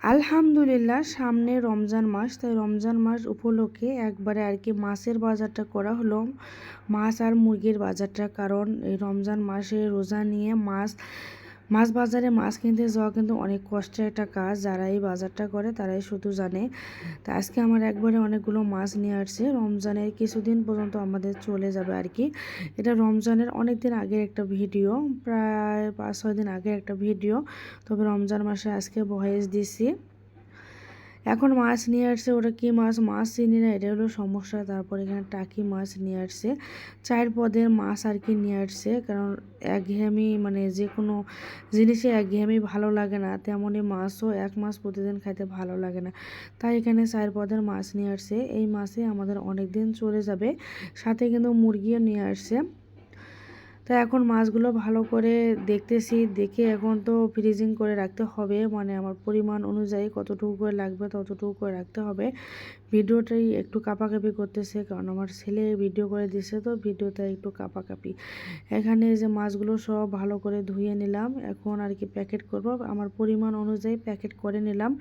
আলহামদুলিল্লাহ, সামনে রমজান মাস। তাই রমজান মাস উপলক্ষে একবারে আর কি মাছের বাজারটা করা হলো। মাছ আর মুরগির বাজারটা। কারণ এই রমজান মাসে রোজা নিয়ে মাছ মাছ বাজারে মাছ কিনতে যাওয়া কিন্তু অনেক কষ্টের একটা কাজ। যারা এই বাজারটা করে, তারাই শুধু জানে। তা আজকে আমার একবারে অনেকগুলো মাছ নিয়ে আসছে। রমজানের কিছুদিন পর্যন্ত আমাদের চলে যাবে আর কি। এটা রমজানের অনেক দিন আগের একটা ভিডিও, প্রায় পাঁচ ছয় দিন আগের একটা ভিডিও। তবে রমজান মাসে আজকে ভয়েস দিছি। এখন মাছ নিয়ে আসছে, ওটা কি মাছ? মাছ চিনি না এটা হলো সমস্যা। তারপর এখানে টাকি মাছ নিয়ে আসছে। চার পদের মাছ আর কি নিয়ে আসছে, কারণ একঘেয়েমি মানে যে কোনো জিনিসে একঘেয়েমি ভালো লাগে না, তেমনই মাছও এক মাছ প্রতিদিন খাইতে ভালো লাগে না। তাই এখানে চার পদের মাছ নিয়ে আসছে। এই মাছে আমাদের অনেক দিন চলে যাবে। সাথে কিন্তু মুরগিও নিয়ে আসছে। তো এখন মাছগুলো ভালো করে দেখতেছি, দেখে এখন তো ফ্রিজিং করে রাখতে হবে। মানে আমার পরিমাণ অনুযায়ী কতটুকু করে লাগবে ততটুকু করে রাখতে হবে। ভিডিওটাই একটু কাপাকাপি করতেছে, কারণ আমার ছেলে ভিডিও করে দিছে তো ভিডিওটা একটু কাপাকাপি। এখানে যে মাছগুলো সব ভালো করে ধুয়ে নিলাম, এখন আর কি প্যাকেট করব। আমার পরিমাণ অনুযায়ী প্যাকেট করে নিলাম,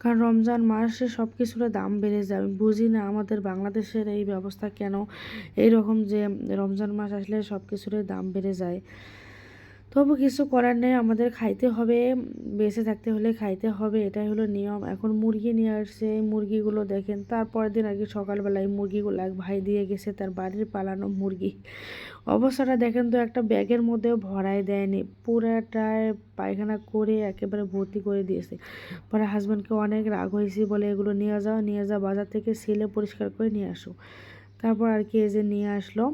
কারণ রমজান মাসে সব কিছুর দাম বেড়ে যায়। আমি বুঝি না আমাদের বাংলাদেশের এই ব্যবস্থা কেন? এই রকম যে রমজান মাস আসলে সব কিছুর দাম বেড়ে যায়। তবু কিছু করার নেই, আমাদের খাইতে হবে, বেঁচে থাকতে হলে খাইতে হবে, এটাই হলো নিয়ম। এখন মুরগি নিয়ে আসছে মুরগিগুলো দেখেন, তারপরের দিন আগে সকালবেলায় মুরগিগুলো এক ভাই দিয়ে গেছে, তার বাড়ির পালানো মুরগি। অবস্থাটা দেখেন তো, একটা ব্যাগের মধ্যেও ভরাই দেয়নি পুরাটায় পায়খানা করে একেবারে ভর্তি করে দিয়েছে। পরে হাজব্যান্ডকে অনেক রাগ হয়েছে, বলে এগুলো নিয়ে যাও নিয়ে যাও, বাজার থেকে সেলে পরিষ্কার করে নিয়ে আসো। তারপর আর কি এই যে নিয়ে আসলো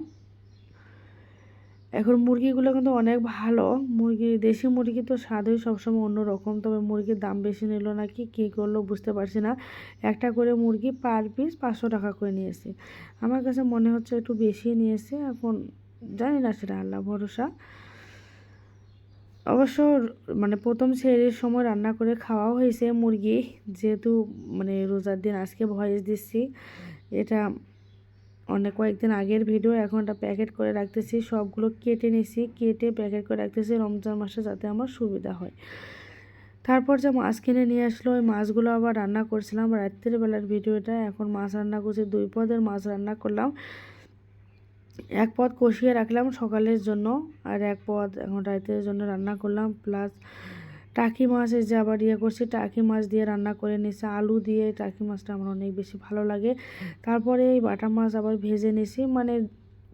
এখন মুরগিগুলো কিন্তু অনেক ভালো। মুরগি, দেশি মুরগি তো স্বাদই সবসময় অন্যরকম। তবে মুরগির দাম বেশি নিল নাকি, কী করল বুঝতে পারছি না। একটা করে মুরগি পার পিস পাঁচশো টাকা করে নিয়েছে। আমার কাছে মনে হচ্ছে একটু বেশি নিয়েছে। এখন জানি না সেটা আল্লাহ ভরসা। অবশ্য মানে প্রথম সেরের সময় রান্না করে খাওয়াও হয়েছে মুরগি। যেহেতু মানে রোজার দিন, আজকে ভয়েস দিচ্ছি। এটা অনেক কয়েকদিন আগের ভিডিও এখন একটা প্যাকেট করে রাখতেছি, সবগুলো কেটে নিছি, কেটে প্যাকেট করে রাখতেছি, রমজান মাসে যাতে আমার সুবিধা হয়। তারপর যে মাছ কিনে নিয়ে আসলো, ওই মাছগুলো আবার রান্না করছিলাম। রাত্রের বেলার ভিডিওটা, এখন মাছ রান্না করছি, দুই পদের মাছ রান্না করলাম। এক পদ কষিয়ে রাখলাম সকালের জন্য, আর এক পদ এখন রাতের জন্য রান্না করলাম। প্লাস টাকি মাছ এসে আবার ইয়ে করছি। টাকি মাছ দিয়ে রান্না করে নিয়েছি আলু দিয়ে। টাকি মাছটা আমার অনেক বেশি ভালো লাগে। তারপরে এই বাটা মাছ আবার ভেজে নিয়েছি মানে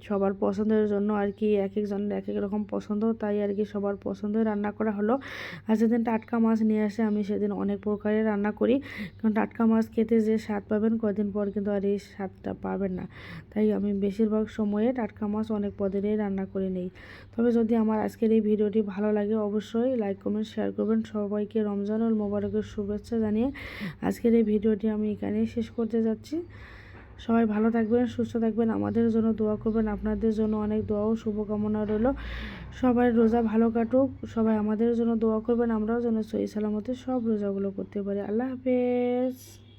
সবার পছন্দের জন্য আর কি এক একজনের এক এক রকম পছন্দ, তাই আর কি সবার পছন্দের রান্না করা হলো। আর যেদিন টাটকা মাছ নিয়ে আসে, আমি সেদিন অনেক প্রকারের রান্না করি। কারণ টাটকা মাছ খেতে যে স্বাদ পাবেন, কদিন পর কিন্তু আর এই স্বাদটা পাবেন না। তাই আমি বেশিরভাগ সময়ে টাটকা মাছ অনেক পদেরই রান্না করে নেই। তবে যদি আমার আজকের এই ভিডিওটি ভালো লাগে, অবশ্যই লাইক, কমেন্ট, শেয়ার করবেন। সবাইকে রমজানুল মোবারকের শুভেচ্ছা জানিয়ে আজকের এই ভিডিওটি আমি এখানেই শেষ করতে যাচ্ছি। সবাই ভালো থাকবেন, সুস্থ থাকবেন। আমাদের জন্য দোয়া করবেন। আপনাদের জন্য অনেক দোয়া ও শুভকামনা রইল। সবাই রোজা ভালো কাটুক। সবাই আমাদের জন্য দোয়া করবেন। আমরাও যেন সহি সালামতে সব রোজাগুলো করতে পারি। আল্লাহ হাফেজ।